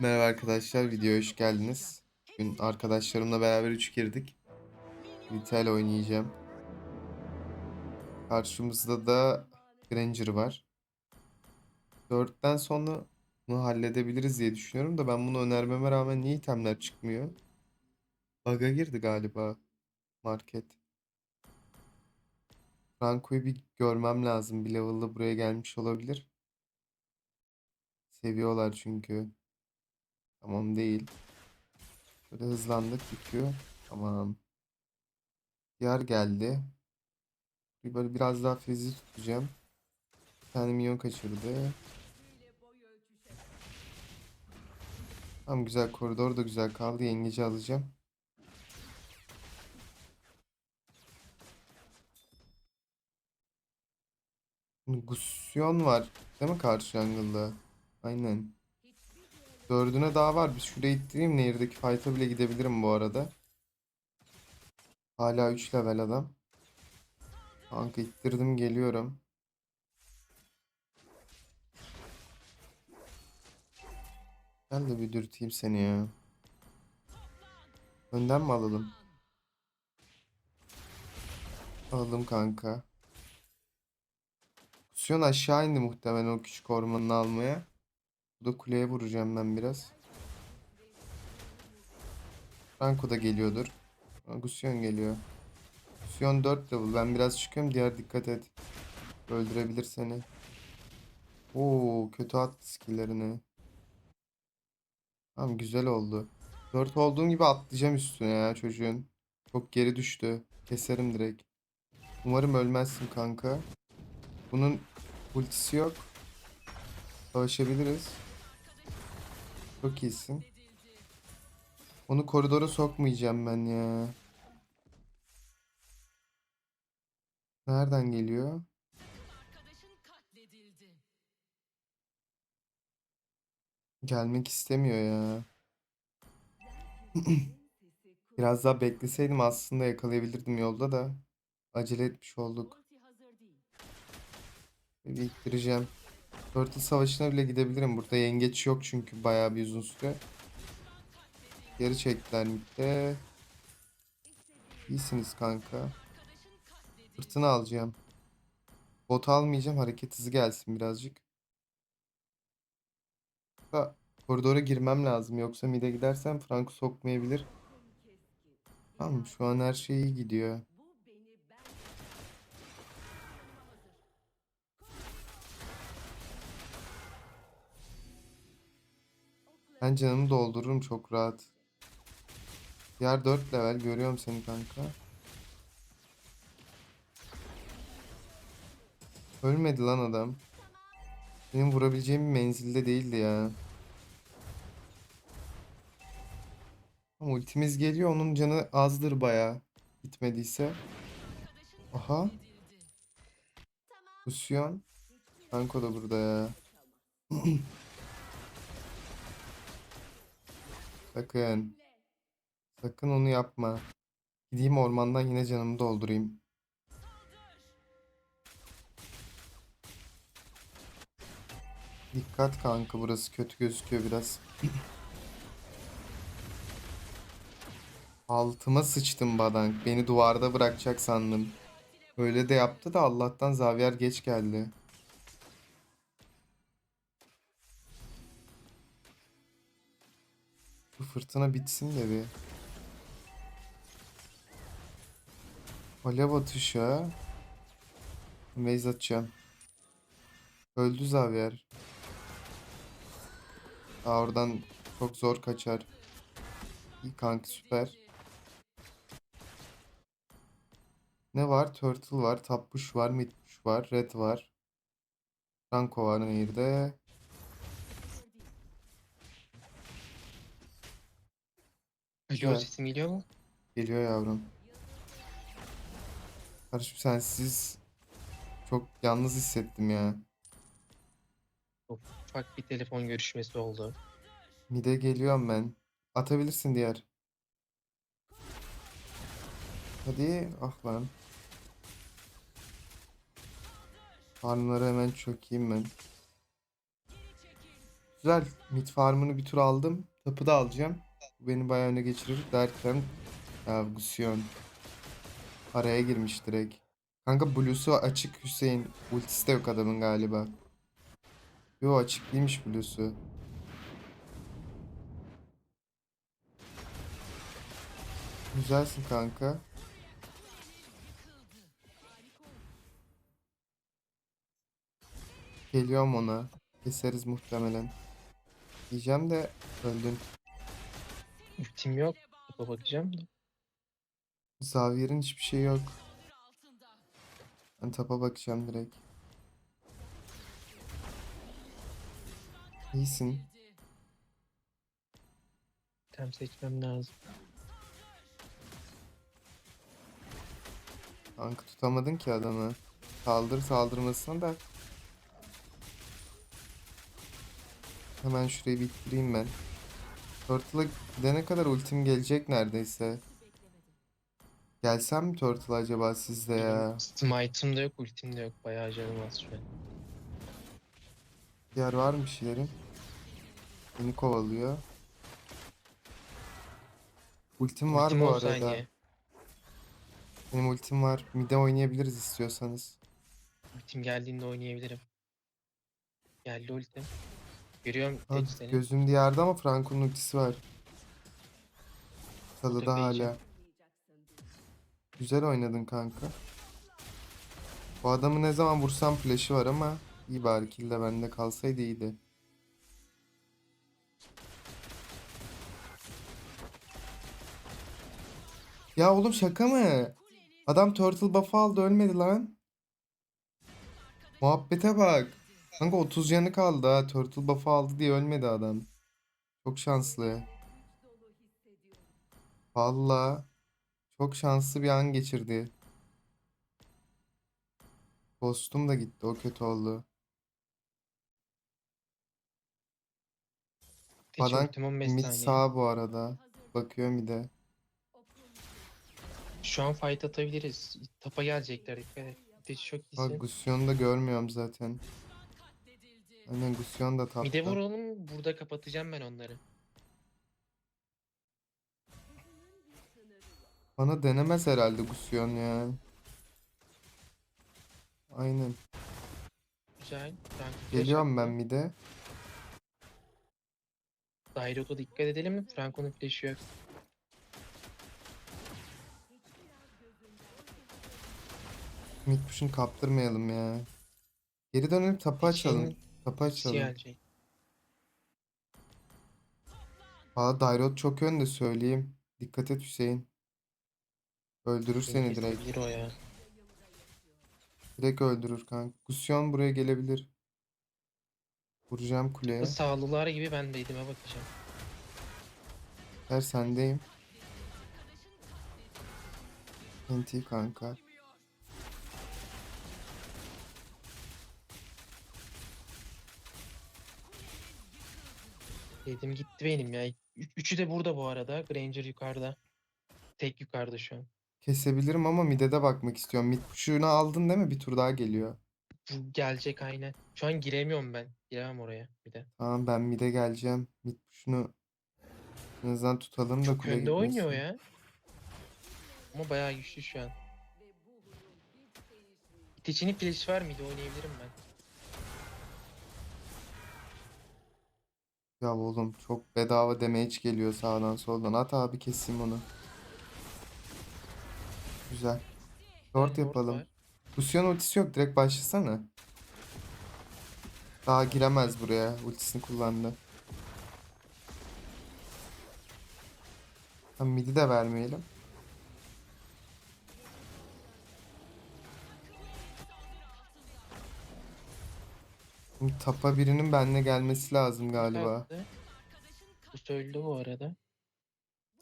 Merhaba arkadaşlar, videoya hoş geldiniz. Bugün arkadaşlarımla beraber 3 girdik. Vital oynayacağım. Karşımızda da Granger var. 4'ten sonra bunu halledebiliriz diye düşünüyorum da ben bunu önermeme rağmen niye itemler çıkmıyor? Bug'a girdi galiba market. Franco'yu bir görmem lazım. Bir level'da buraya gelmiş olabilir. Seviyorlar çünkü. Tamam değil. Böyle hızlandık bitiyor. Tamam. Diğer geldi. Bir Böyle biraz daha frizi tutacağım. Bir tane minyon kaçırdı. Tamam güzel koridor da güzel kaldı. Yengeci alacağım. Gusyon var. Değil mi karşı jungle'da? Aynen. Dördüne daha var. Biz şuraya ittireyim. Nehirdeki fight'a bile gidebilirim bu arada. Hala 3 level adam. Kanka ittirdim geliyorum. Gel de bir dürteyim seni ya. Önden mi alalım? Alalım kanka. Sion aşağı indi muhtemelen o küçük ormanını almaya. Bu da kuleye vuracağım ben biraz. Franco da geliyordur. Aa, Gusion geliyor. Gusion 4 level. Ben biraz çıkıyorum. Diğer dikkat et. Öldürebilir seni. Oo kötü attı skill'lerini. Tamam güzel oldu. 4 olduğum gibi atlayacağım üstüne ya çocuğun. Çok geri düştü. Keserim direkt. Umarım ölmezsin kanka. Bunun ultisi yok. Savaşabiliriz. Çok iyisin. Onu koridora sokmayacağım ben ya. Nereden geliyor? Gelmek istemiyor ya. Biraz daha bekleseydim aslında yakalayabilirdim yolda da. Acele etmiş olduk. Bir ittireceğim. Turtle savaşına bile gidebilirim. Burada yengeç yok çünkü bayağı bir uzun süre. Geri çektiler midde. İyisiniz kanka. Fırtına alacağım. Bot almayacağım. Hareket hızı gelsin birazcık. Da koridora girmem lazım. Yoksa mid'e gidersem Frank sokmayabilir. Tamam şu an her şey iyi gidiyor. Ben canımı doldururum çok rahat. Diğer 4 level görüyorum seni kanka. Ölmedi lan adam. Benim vurabileceğim bir menzilde değildi ya. Ama ultimiz geliyor. Onun canı azdır baya. Gitmediyse. Aha. Lucian. Franco da burada ya. Sakın. Sakın onu yapma. Gideyim ormandan yine canımı doldurayım. Dikkat kanka burası kötü gözüküyor biraz. Altıma sıçtım badank. Beni duvarda bırakacak sandım. Öyle de yaptı da Allah'tan Xavier geç geldi. Fırtına bitsin de bir. Alev atışı. Maze atacağım. Öldü Xavier. Aa, oradan çok zor kaçar. İyi kanka süper. Ne var? Turtle var, Tappuş var, Midpush var, Red var. Franco var nehirde. Alo Güzel. sesim geliyor mu? Geliyor yavrum. Kardeşim sensiz çok yalnız hissettim ya. Ufak bir telefon görüşmesi oldu. Mide geliyorum ben. Atabilirsin diğer. Hadi. Ah lan. Farmları hemen çökeyim ben. Güzel. Mid farmını bir tur aldım. Tapı da alacağım. Beni bayağı öne geçirir derken ya Gusion araya girmiş direkt. Kanka Blue'su açık Hüseyin. Ultisi de yok adamın galiba. Yo açık değilmiş Blue'su. Güzelsin kanka. Geliyorum ona. Keseriz muhtemelen. Diyeceğim de öldün. Ultim yok. Topa bakacağım da. Xavier'in hiçbir şey yok. Ben tapa bakacağım direkt. İyisin. Tem seçmem lazım. Kanka tutamadın ki adamı. Saldır saldırmasına da. Hemen şurayı bitireyim ben. Turtle'a gidene kadar ultim gelecek neredeyse. Gelsem mi Turtle acaba sizde ya? Smite'ım da yok, ultim de yok. Bayağı canım az şu an. Yer var mı bir şeylerin? Beni kovalıyor. Ultim var bu 10 arada. saniye. Benim ultim var. Mide oynayabiliriz istiyorsanız. Ultim geldiğinde oynayabilirim. Geldi ultim. Görüyorum Ha, tek seni. gözüm diğerde ama Franco'nun ultisi var. Salıda Tepeyeceğim. hala. Güzel oynadın kanka. Bu adamı ne zaman vursam flash'ı var ama iyi bari kill de bende kalsaydı iyiydi. Ya oğlum şaka mı? Adam turtle buff'ı aldı ölmedi lan. Muhabbete bak. Kanka 30 canı kaldı ha. Turtle buff'ı aldı diye ölmedi adam. Çok şanslı. Valla çok şanslı bir an geçirdi. Ghost'um da gitti. O kötü oldu. 15 Mid sağ bu arada. Bakıyor mid'e. Şu an fight atabiliriz. Tapa gelecekler dikkat et. Çok Bak iyisin. Gusion'u da görmüyorum zaten. Aynen Gusion da tapta. vuralım. Burada kapatacağım ben onları. Bana denemez herhalde Gusion ya. Aynen. Güzel. Flash Geliyorum ben attı. mid'e. Dairot'a dikkat edelim mi? Franco'nun flash'ı yok. Mid push'unu kaptırmayalım ya. Geri dönelim tapı açalım. Şeyin Tapı açalım. gelecek. Aa Dairot çok önde söyleyeyim. Dikkat et Hüseyin. Öldürür seni direkt. kesebilir o ya. Direkt öldürür kanka. Gusion buraya gelebilir. Vuracağım kuleye. Sağlılar gibi ben de idime bakacağım. Her sendeyim. NT kanka. Dedim gitti benim ya. Ü- Üçü de burada bu arada. Granger yukarıda. Tek yukarıda şu an. Kesebilirim ama mid'e de bakmak istiyorum. Mid push'unu aldın değil mi? Bir tur daha geliyor. Bu gelecek aynen. Şu an giremiyorum ben. Giremem oraya bir de. Tamam ben mid'e geleceğim. Mid push'unu en azından tutalım da Çok kule önde oynuyor gitmesin. ya. Ama bayağı güçlü şu an. İçinin flash var mıydı? Oynayabilirim ben. Ya oğlum çok bedava damage geliyor sağdan soldan. At abi keseyim onu. Güzel. Short Ward yapalım. Lucian ultisi yok. Direkt başlasana. Daha giremez buraya. Ultisini kullandı. Tam midi de vermeyelim. Tapa birinin benimle gelmesi lazım galiba. Kalktı. Bu söyledi bu arada.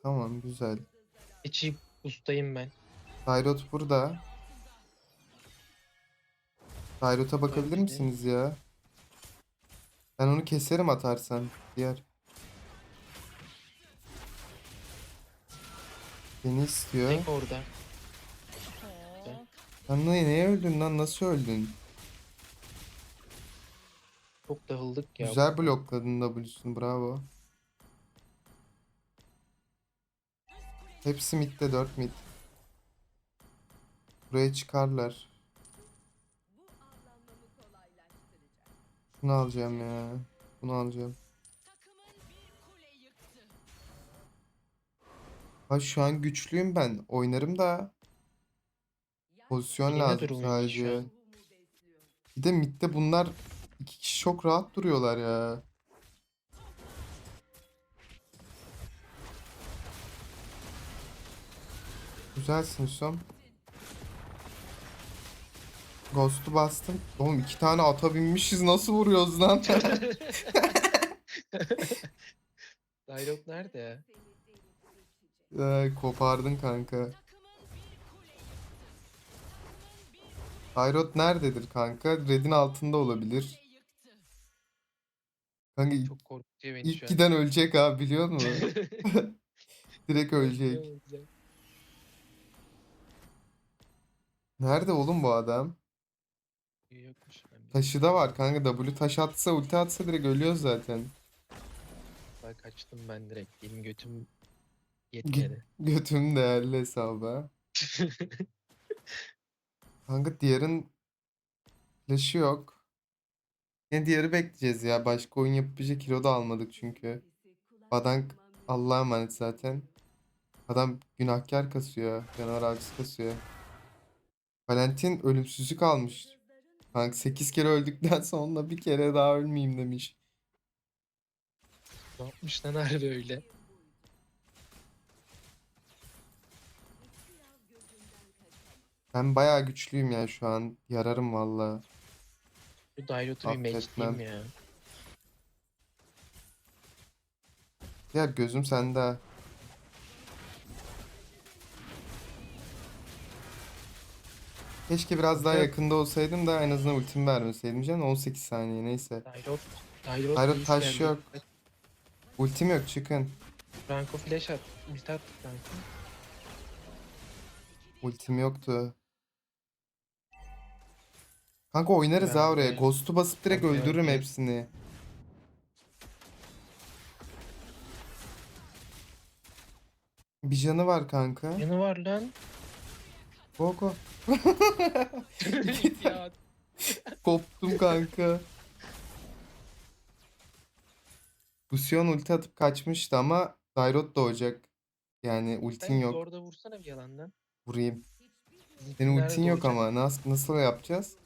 Tamam güzel. İçi ustayım ben. Dairot burada. Dairot'a bakabilir Öyle. misiniz ya? Ben onu keserim atarsan. Diğer. Beni istiyor. Tek orada. Sen ne- neye öldün lan? Nasıl öldün? Çok dağıldık ya. Güzel blokladın W'sunu bravo. Hepsi midde 4 mid. Buraya çıkarlar. Bunu alacağım ya. Bunu alacağım. Ha şu an güçlüyüm ben. Oynarım da. Pozisyon Yine lazım sadece. Bir de midde bunlar iki kişi çok rahat duruyorlar ya. Güzelsin Hüsam. Ghost'u bastım. Oğlum iki tane ata binmişiz nasıl vuruyoruz lan? Dairot nerede ya? Ay, kopardın kanka. Hayrot nerededir kanka? Red'in altında olabilir. Kanka Çok korkutuyor beni ilk şu an. giden ölecek abi biliyor musun? Direkt ölecek. Nerede oğlum bu adam? Yokmuş. Ben bir Taşı da var kanka. W taş atsa ulti atsa direkt ölüyoruz zaten. defa kaçtım ben direkt. Benim götüm yetmedi. Götüm değerli hesaba. Kanka diğerin flash'ı yok. Yine diğeri bekleyeceğiz ya. Başka oyun yapabilecek hero da almadık çünkü. Badank Allah'a emanet zaten. Adam günahkar kasıyor. Canavar avcısı kasıyor. Valentin ölümsüzlük almış. Kanka 8 kere öldükten sonra bir kere daha ölmeyeyim demiş. ne yapmış lan harbi öyle? Ben bayağı güçlüyüm ya şu an. Yararım valla. Bu Dairot'u bir Affetmem. matchleyeyim ya. Ya gözüm sende. Keşke biraz daha Evet. yakında olsaydım da en azından ultimi vermeseydim canım. 18 saniye neyse. Dairot. Dairot Dairot taş geldi. yok. Ultim yok çıkın. Franco flash at. Ulti attı Franco. Ultim yoktu. Kanka oynarız ha oraya. Ghost'u basıp direkt Okey, öldürürüm okey. hepsini. Bir canı var kanka. Yanı var lan. Go go. ya Koptum kanka. Lucian ulti atıp kaçmıştı ama Dairot doğacak. Yani ultin sen yok. orada vursana bir yalandan. Vurayım. Senin ultin yok doğacak. ama nasıl nasıl yapacağız?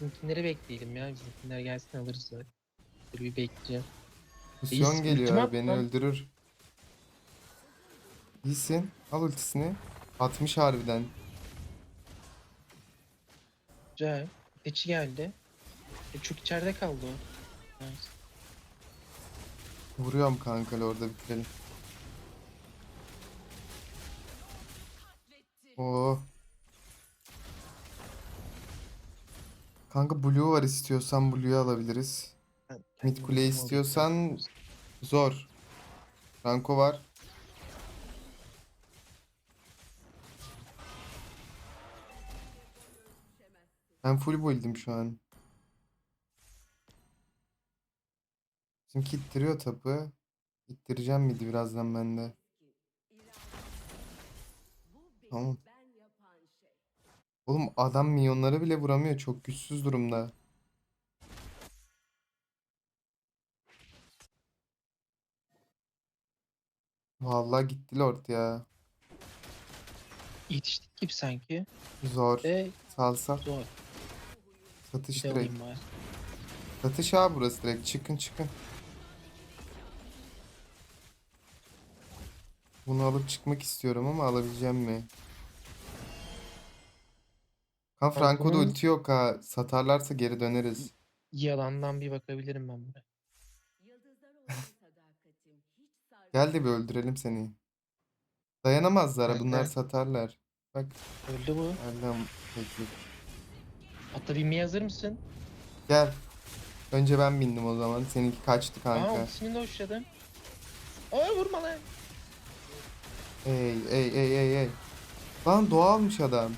Bizimkileri bekleyelim ya. Bizimkiler gelsin alırız zaten. Dur bir bekleyeceğim. Reis, geliyor at beni lan. öldürür. İyisin. Al ultisini. Atmış harbiden. Güzel. Teçi geldi. E, çok içeride kaldı o. Nice. Vuruyorum kanka orada bitirelim. Oo. Kanka Blue var istiyorsan Blue'yu alabiliriz. Mid kule istiyorsan zor. Franco var. Ben full build'im şu an. Bizimki ittiriyor tapı. İttireceğim miydi birazdan ben de. Tamam. Oğlum adam milyonları bile vuramıyor. Çok güçsüz durumda. Vallahi gitti Lord ya. Yetiştik gibi sanki. Zor. E Salsa. zor. Satış Bir de direkt. Satış abi burası direkt. Çıkın çıkın. Bunu alıp çıkmak istiyorum ama alabileceğim mi? Kan Franco'da Franco'nun- ulti yok ha. Satarlarsa geri döneriz. Yalandan bir bakabilirim ben buraya. Gel de bir öldürelim seni. Dayanamazlar ha, bunlar Kanka. satarlar. Bak Öldü bu. Erdem peki. Atla binmeye hazır mısın? Gel. Önce ben bindim o zaman. Seninki kaçtı Aa kanka. ultisini de hoşladım. Aa vurma lan. Ey ey ey ey ey. Lan doğa almış adam.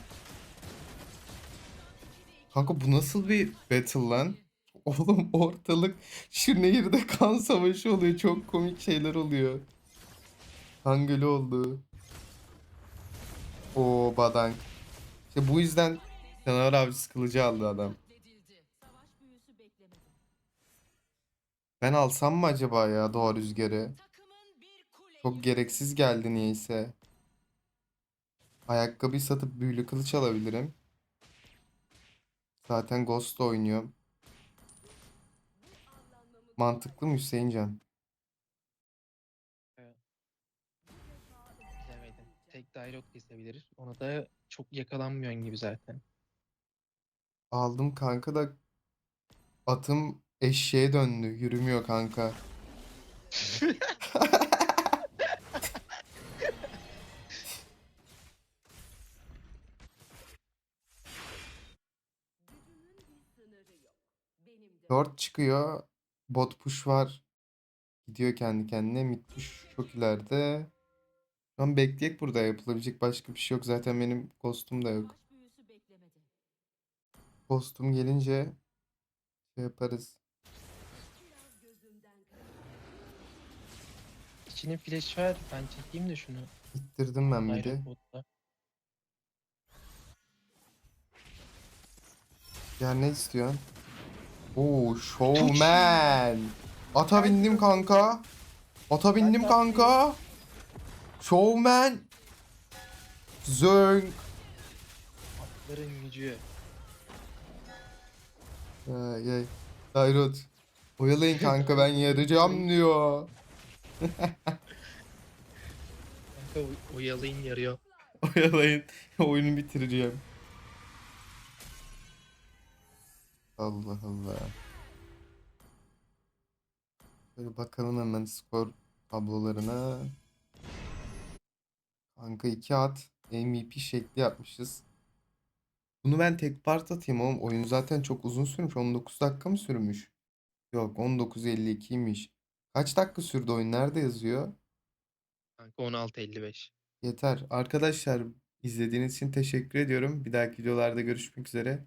Kanka bu nasıl bir battle lan? Oğlum ortalık Şirnehir'de kan savaşı oluyor. Çok komik şeyler oluyor. Kan gölü oldu. O badank. İşte bu yüzden canavar avcısı kılıcı aldı adam. Ben alsam mı acaba ya doğa rüzgarı? Çok gereksiz geldi niyeyse. Ayakkabıyı satıp büyülü kılıç alabilirim. Zaten Ghost oynuyorum. Mantıklı mı Hüseyincan? Bilemedin. Tek Dairot kesebilir. Ona da çok yakalanmıyorsun gibi zaten. Aldım kanka da atım eşeğe döndü. Yürümüyor kanka. Lord çıkıyor. Bot push var. Gidiyor kendi kendine. Mid push çok ileride. Şu an bekleyek burada. Yapılabilecek başka bir şey yok. Zaten benim ghost'um da yok. Ghost'um gelince şey yaparız. İçinin flash var. Ben çekeyim de şunu. İttirdim ben bir de. Ya ne istiyorsun? Oo showman. Ata bindim kanka. Ata bindim kanka. Showman. Zönk. Atların gücü. Ay ay. Dairot. Oyalayın kanka ben yarayacağım diyor. Kanka oy- oyalayın yarıyor. Oyalayın. Oyunu bitireceğim. Allah Allah. Böyle bakalım hemen skor tablolarına. Kanka 2 at. MVP şekli yapmışız. Bunu ben tek part atayım oğlum. Oyun zaten çok uzun sürmüş. 19 dakika mı sürmüş? Yok 19.52'ymiş. Kaç dakika sürdü oyun? Nerede yazıyor? Kanka 16.55. Yeter. Arkadaşlar izlediğiniz için teşekkür ediyorum. Bir dahaki videolarda görüşmek üzere.